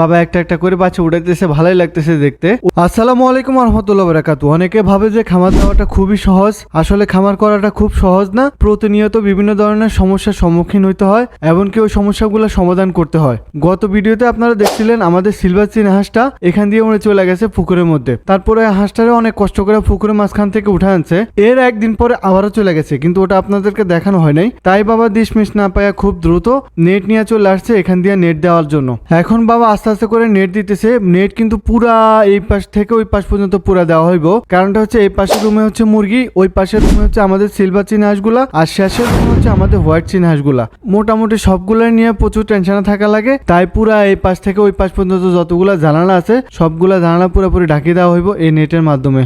বাবা একটা একটা করে বাচ্চা উঠাইতেছে ভালোই লাগতেছে দেখতে। আসসালামু আলাইকুম রহমতুল্লাহ বারাকাতু অনেকে ভাবে যে খামার দেওয়াটা খুবই সহজ। আসলে খামার করাটা খুব সহজ না। প্রতিনিয়ত বিভিন্ন ধরনের সমস্যার সম্মুখীন হইতে হয়, এমনকি ওই সমস্যাগুলো সমাধান করতে হয়। গত ভিডিওতে আপনারা দেখছিলেন আমাদের সিলভার চিন হাঁসটা এখান দিয়ে উড়ে চলে গেছে পুকুরের মধ্যে। তারপরে হাঁসটারে অনেক কষ্ট করে পুকুরের মাঝখান থেকে উঠে আনছে। এর একদিন পরে আবারও চলে গেছে, কিন্তু ওটা আপনাদেরকে দেখানো হয় নাই। তাই বাবা দিশ মিশ না পায়া খুব দ্রুত নেট নিয়ে চলে আসছে এখান দিয়ে নেট দেওয়ার জন্য। এখন বাবা আস্তে আস্তে করে নেট দিতেছে। নেট কিন্তু পুরা এই পাশ থেকে ওই পাশ পর্যন্ত পুরা দেওয়া হইব। কারণটা হচ্ছে এই পাশের রুমে হচ্ছে মুরগি, ওই পাশের রুমে হচ্ছে আমাদের সিলভার চিন হাঁসগুলা, আর শেষের রুমে হচ্ছে আমাদের হোয়াইট চিন হাঁসগুলা। মোটামুটি সবগুলো নিয়ে প্রচুর টেনশনে থাকা লাগে। তাই পুরা এই পাশ থেকে ওই পাশ পর্যন্ত যতগুলা জানালা আছে, সবগুলা জানালা পুরোপুরি ঢাকিয়ে দেওয়া হইব এই নেটের মাধ্যমে।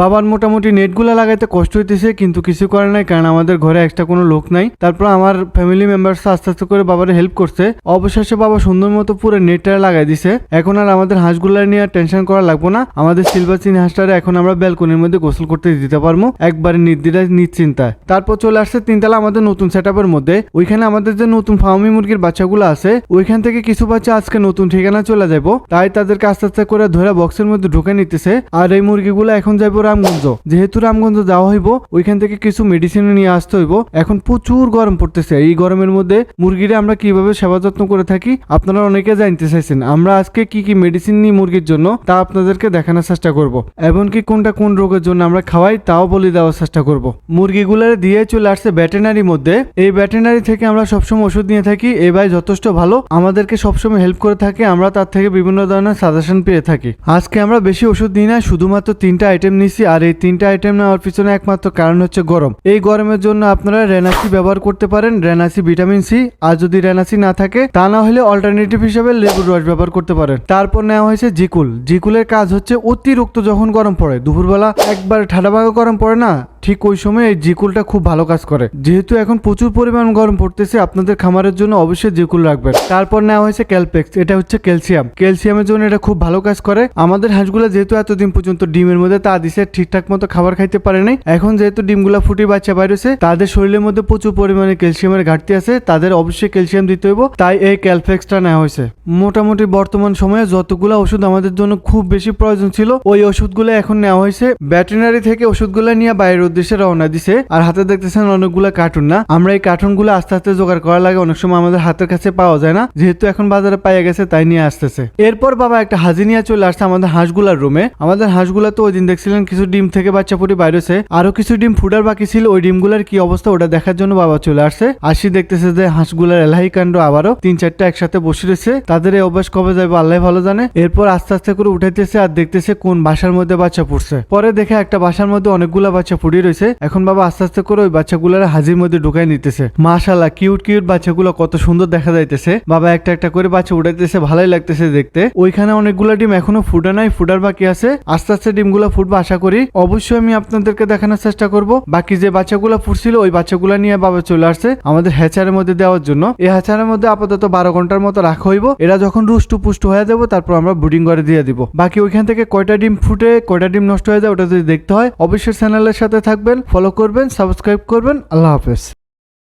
বাবার মোটামুটি নেটগুলা লাগাইতে কষ্ট হইতেছে, কিন্তু কিছু করে নাই, কারণ আমাদের ঘরে এক্সট্রা কোনো লোক নাই। তারপর আমার ফ্যামিলি মেম্বার্স আস্তে আস্তে করে বাবার হেল্প করছে। অবশেষে বাবা সুন্দর মতো পুরো নেটটা লাগাই দিছে। এখন আর আমাদের হাঁসগুলা নিয়ে টেনশন করা লাগবো না। আমাদের সিলভার চিনি হাঁসটারে এখন আমরা ব্যালকনির মধ্যে গোসল করতে দিতে পারব। একবারে নির্দিরাজ নিশ্চিন্তায়। তারপর চলে আসছে তিনতলা আমাদের নতুন সেট মধ্যে। ওইখানে আমাদের যে নতুন ফার্মি মুরগির বাচ্চাগুলো আছে, ওইখান থেকে কিছু বাচ্চা আজকে নতুন ঠিকানা চলে যাব তাই তাদেরকে আস্তে আস্তে করে ধরে বক্সের মধ্যে ঢুকে নিতেছে। আর এই মুরগিগুলো এখন যাইবো রামগঞ্জ। যেহেতু রামগঞ্জ যাওয়া হইব, ওইখান থেকে কিছু মেডিসিন নিয়ে আসতে হইব। এখন প্রচুর গরম পড়তেছে। এই গরমের মধ্যে মুরগিরা আমরা কীভাবে সেবা যত্ন করে থাকি, আপনারা অনেকে জানতে চাইছেন। আমরা আজকে কি কি মেডিসিন নিই মুরগির জন্য, তা আপনাদেরকে দেখানোর চেষ্টা করব। এমনকি কোনটা কোন রোগের জন্য আমরা খাওয়াই, তাও বলে দেওয়ার চেষ্টা করব। মুরগিগুলোর দিয়ে চলে আসছে ব্যাটেনারির মধ্যে। এই ব্যাটেনারি থেকে আমরা সবসময় ওষুধ নিয়ে থাকি এই ভাই যথেষ্ট ভালো। আমাদেরকে সবসময় হেল্প করে থাকে, আমরা তার থেকে বিভিন্ন ধরনের সাজেশন পেয়ে থাকি। আজকে আমরা বেশি ওষুধ নিই না, শুধুমাত্র তিনটা আইটেম নিছি, আর এই তিনটা আইটেম নেওয়ার পিছনে একমাত্র কারণ হচ্ছে গরম। এই গরমের জন্য আপনারা রেনাসি ব্যবহার করতে পারেন রেনাসি ভিটামিন সি আর যদি রেনাসি না থাকে, তা না হলে অল্টারনেটিভ হিসেবে লেবুর রস ব্যবহার করতে পারেন। তারপর নেওয়া হয়েছে জিকুল। জিকুলের কাজ হচ্ছে অতিরিক্ত যখন গরম পড়ে, দুপুরবেলা একবার ঠাডা ভাগা গরম পড়ে না ঠিক ওই সময় এই জিকুলটা খুব ভালো কাজ করে। যেহেতু এখন প্রচুর পরিমাণ গরম পড়তেছে, আপনাদের খামারের জন্য অবশ্যই জিকুল রাখবেন। তারপর নেওয়া হয়েছে ক্যালপেক্স, এটা হচ্ছে ক্যালসিয়াম। ক্যালসিয়ামের জন্য এটা খুব ভালো কাজ করে। আমাদের হাঁসগুলো যেহেতু এতদিন পর্যন্ত ডিমের মধ্যে, তা দিছে ঠিকঠাক মতো খাবার খাইতে পারে নাই। এখন যেহেতু ডিমগুলো ফুটে বাচ্চা বাইরেছে, তাদের শরীরের মধ্যে প্রচুর পরিমাণে ক্যালসিয়ামের ঘাটতি আছে, তাদের অবশ্যই ক্যালসিয়াম দিতে হইব। তাই এই ক্যালপেক্সটা নেওয়া হয়েছে। মোটামুটি বর্তমান সময়ে যতগুলো ওষুধ আমাদের জন্য খুব বেশি প্রয়োজন ছিল, ওই ওষুধগুলো এখন নেওয়া হয়েছে। ব্যাটেনারি থেকে ওষুধগুলো নিয়ে বাইরের উদ্দেশ্যে রওনা দিছে। আর হাতে দেখতেছেন অনেকগুলো কার্টুন না? আমরা এই কার্টুনগুলো আস্তে আস্তে জোগাড় করা লাগে অনেক সময় আমাদের হাতের কাছে পাওয়া যায় না। যেহেতু এখন বাজারে পাইয়া গেছে, তাই নিয়ে আসতেছে। এরপর বাবা একটা হাজি নিয়ে চলে আসছে আমাদের হাঁসগুলার রুমে আমাদের হাঁসগুলা তো ওই দিন দেখছিলেন কিছু ডিম থেকে বাচ্চা ফুটে বাইরেছে আরও কিছু ডিম ফুটার বাকি ছিল, ওই ডিমগুলার কি অবস্থা ওটা দেখার জন্য বাবা চলে আসছে। আসি দেখতেছে যে হাঁসগুলার এলাহি কাণ্ড আবারও তিন চারটা একসাথে বসে রয়েছে। তাদের এই অভ্যাস কবে যাবে আল্লাহ ভালো জানে। এরপর আস্তে আস্তে করে উঠাইতেছে আর দেখতেছে কোন বাসার মধ্যে বাচ্চা ফুটছে পরে দেখে একটা বাসার মধ্যে অনেকগুলা বাচ্চা ফুটিয়ে রয়েছে এখন বাবা আস্তে আস্তে করে ওই বাচ্চাগুলার হাজির মধ্যে ঢুকাই নিতেছে। মাশাল্লাহ কিউট কিউট বাচ্চাগুলো কত সুন্দর দেখা যাইতেছে। বাবা একটা একটা করে বাচ্চা উঠাইতেছে ভালোই লাগতেছে দেখতে। ওইখানে অনেকগুলা ডিম এখনও ফুটে নাই, ফুটার বাকি আছে। আস্তে আস্তে ডিমগুলো ফুটবে, আশা করি। অবশ্যই আমি আপনাদেরকে দেখানোর চেষ্টা করব। বাকি যে বাচ্চাগুলো ফুটছিল, ওই বাচ্চাগুলো নিয়ে বাবা চলে আসছে আমাদের হ্যাচারের মধ্যে দেওয়ার জন্য। এই হ্যাচারের মধ্যে আপাতত বারো ঘণ্টার মতো রাখা হইব। এরা যখন রুষ্টু পুষ্টু হয়ে যাব, তারপর আমরা বুডিং করে দিয়ে দিব। বাকি ওইখান থেকে কয়টা ডিম ফুটে, কয়টা ডিম নষ্ট হয়ে যায়, ওটা যদি দেখতে হয়, অবশ্যই চ্যানেলের সাথে থাকবেন ফলো করবেন সাবস্ক্রাইব করবেন আল্লাহ হাফেজ।